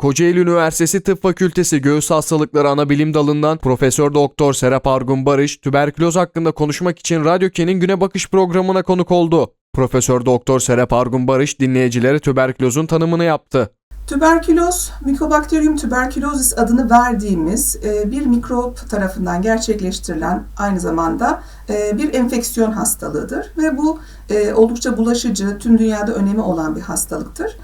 Kocaeli Üniversitesi Tıp Fakültesi Göğüs Hastalıkları Anabilim Dalı'ndan Profesör Doktor Serap Argun Barış, tüberküloz hakkında konuşmak için Radyo Ken'in Güne Bakış programına konuk oldu. Profesör Doktor Serap Argun Barış dinleyicilere tüberkülozun tanımını yaptı. Tüberküloz, Mycobacterium tuberculosis adını verdiğimiz e, bir mikrop tarafından gerçekleştirilen aynı zamanda e, bir enfeksiyon hastalığıdır ve bu e, oldukça bulaşıcı, tüm dünyada önemi olan bir hastalıktır.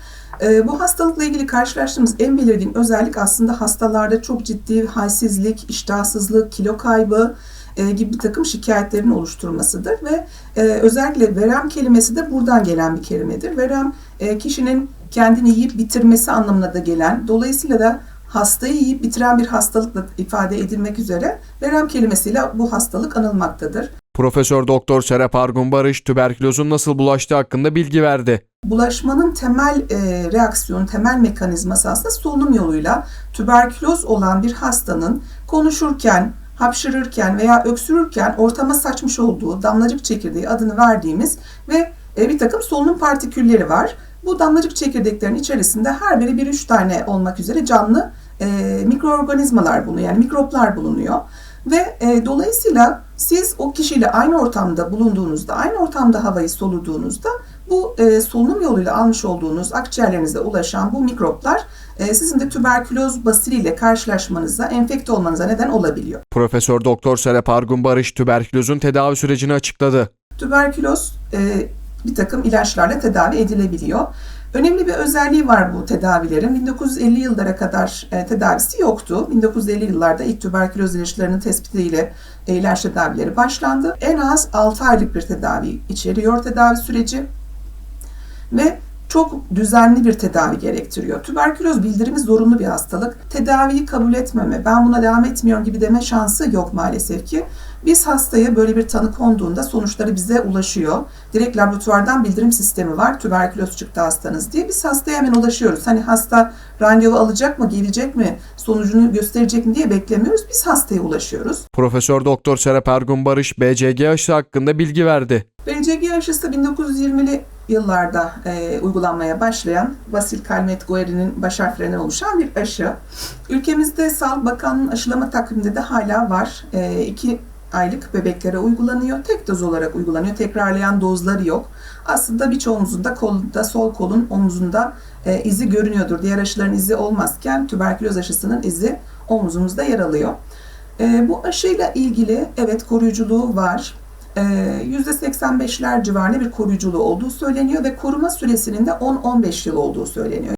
E, Bu hastalıkla ilgili karşılaştığımız en belirgin özellik aslında hastalarda çok ciddi halsizlik, iştahsızlık, kilo kaybı e, gibi bir takım şikayetlerin oluşturmasıdır ve e, özellikle verem kelimesi de buradan gelen bir kelimedir. Verem e, kişinin kendini yiyip bitirmesi anlamına da gelen, dolayısıyla da hastayı yiyip bitiren bir hastalıkla ifade edilmek üzere verem kelimesiyle bu hastalık anılmaktadır. Profesör Doktor Serap Argun Barış tüberkülozun nasıl bulaştığı hakkında bilgi verdi. Bulaşmanın temel e, reaksiyonu, temel mekanizması aslında solunum yoluyla tüberküloz olan bir hastanın konuşurken, hapşırırken veya öksürürken ortama saçmış olduğu damlacık çekirdeği adını verdiğimiz ve e, bir takım solunum partikülleri var. Bu damlacık çekirdeklerin içerisinde her biri bir üç tane olmak üzere canlı e, mikroorganizmalar bulunuyor. Yani mikroplar bulunuyor. Ve e, dolayısıyla siz o kişiyle aynı ortamda bulunduğunuzda, aynı ortamda havayı soluduğunuzda bu e, solunum yoluyla almış olduğunuz akciğerlerinize ulaşan bu mikroplar e, sizin de tüberküloz basiliyle karşılaşmanıza, enfekte olmanıza neden olabiliyor. Profesör Doktor Serap Argun Barış tüberkülozun tedavi sürecini açıkladı. Tüberküloz e, bir takım ilaçlarla tedavi edilebiliyor. Önemli bir özelliği var bu tedavilerin. 1950 yıllara kadar e, tedavisi yoktu. 1950 yıllarda ilk tüberküloz ilaçlarının tespitiyle e, ilaç tedavileri başlandı. En az 6 aylık bir tedavi içeriyor tedavi süreci ve çok düzenli bir tedavi gerektiriyor. Tüberküloz bildirimi zorunlu bir hastalık. Tedaviyi kabul etmeme, ben buna devam etmiyorum gibi deme şansı yok maalesef ki. Biz hastaya böyle bir tanı konduğunda sonuçları bize ulaşıyor. Direkt laboratuvardan bildirim sistemi var. Tüberküloz çıktı hastanız diye. Biz hastaya hemen ulaşıyoruz. Hani hasta randevu alacak mı, gelecek mi, sonucunu gösterecek mi diye beklemiyoruz. Biz hastaya ulaşıyoruz. Profesör Doktor Serap Argun Barış BCG aşısı hakkında bilgi verdi. BCG aşısı 1920'li yıllarda e, uygulanmaya başlayan Vasil Kalmet Goeri'nin baş harflerinden oluşan bir aşı. Ülkemizde Sağlık Bakanlığı'nın aşılama takviminde de hala var. 2 aylık bebeklere uygulanıyor. Tek doz olarak uygulanıyor. Tekrarlayan dozları yok. Aslında birçoğumuzun da kolunda, sol kolun omuzunda e, izi görünüyordur. Diğer aşıların izi olmazken tüberküloz aşısının izi omuzumuzda yer alıyor. E, bu aşıyla ilgili evet koruyuculuğu var. E, %85'ler civarında bir koruyuculuğu olduğu söyleniyor ve koruma süresinin de 10-15 yıl olduğu söyleniyor.